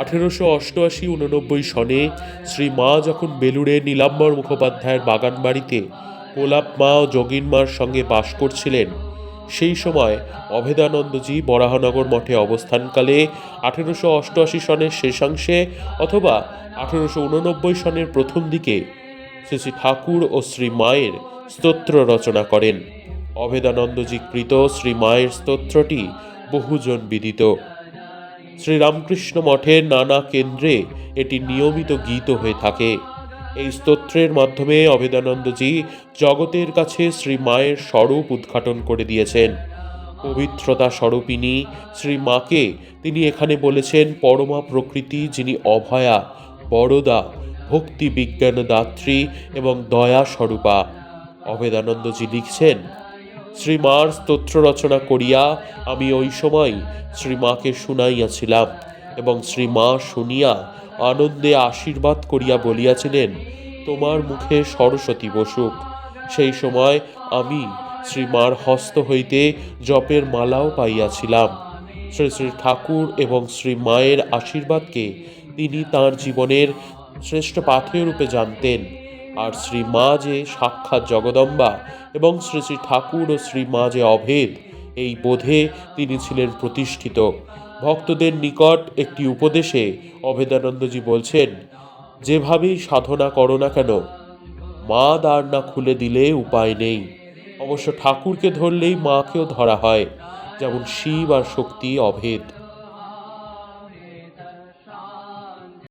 আঠেরোশো অষ্টআশি উননব্বই সনে শ্রী মা যখন বেলুড়ে নীলাম্বর মুখোপাধ্যায়ের বাগান বাড়িতে গোলাপ মা ও যোগিন মার সঙ্গে বাস করছিলেন, সেই সময় অভেদানন্দজি বরাহনগর মঠে অবস্থানকালে আঠেরোশো অষ্টআশি সনের শেষাংশে অথবা আঠেরোশো উননব্বই সনের প্রথম দিকে শ্রী শ্রী ঠাকুর ও শ্রী মায়ের স্তোত্র রচনা করেন। অভেদানন্দজি কৃত শ্রী মায়ের স্তোত্রটি বহুজন বিদিত। শ্রীরামকৃষ্ণ মঠের নানা কেন্দ্রে এটি নিয়মিত গীত হয়ে থাকে। এই স্তোত্রের মাধ্যমে অভেদানন্দজি জগতের কাছে শ্রী মায়ের স্বরূপ উদ্ঘাটন করে দিয়েছেন। পবিত্রতা স্বরূপিনী শ্রী মাকে তিনি এখানে বলেছেন, পরমা প্রকৃতি যিনি অভয়া বড়দা ভক্তি বিজ্ঞান দাত্রী এবং দয়া স্বরূপা। অভেদানন্দজি লিখছেন শ্রীমার স্তোত্র রচনা করিয়া আমি ওই সময় শ্রীমাকে শুনাইয়াছিলাম এবং শ্রীমা শুনিয়া আনন্দে আশীর্বাদ করিয়া বলিয়াছিলেন, তোমার মুখে সরস্বতী বসুক। সেই সময় আমি শ্রীমার হস্ত হইতে জপের মালাও পাইয়াছিলাম। শ্রী শ্রী ঠাকুর এবং শ্রী মায়ের আশীর্বাদকে তিনি তার জীবনের শ্রেষ্ঠ পাথেয় রূপে জানতেন। আর শ্রী মা যে সাক্ষাৎ জগদম্বা এবং শ্রী শ্রী ঠাকুর ও শ্রী মা যে অভেদ, এই বোধে তিনি ছিলেন প্রতিষ্ঠিত। ভক্তদের নিকট একটি উপদেশে অভেদানন্দজি বলছেন, যেভাবেই সাধনা করো না কেন মা দ্বার না খুলে দিলে উপায় নেই। অবশ্য ঠাকুরকে ধরলেই মাকেও ধরা হয়, যেমন শিব আর শক্তি অভেদ।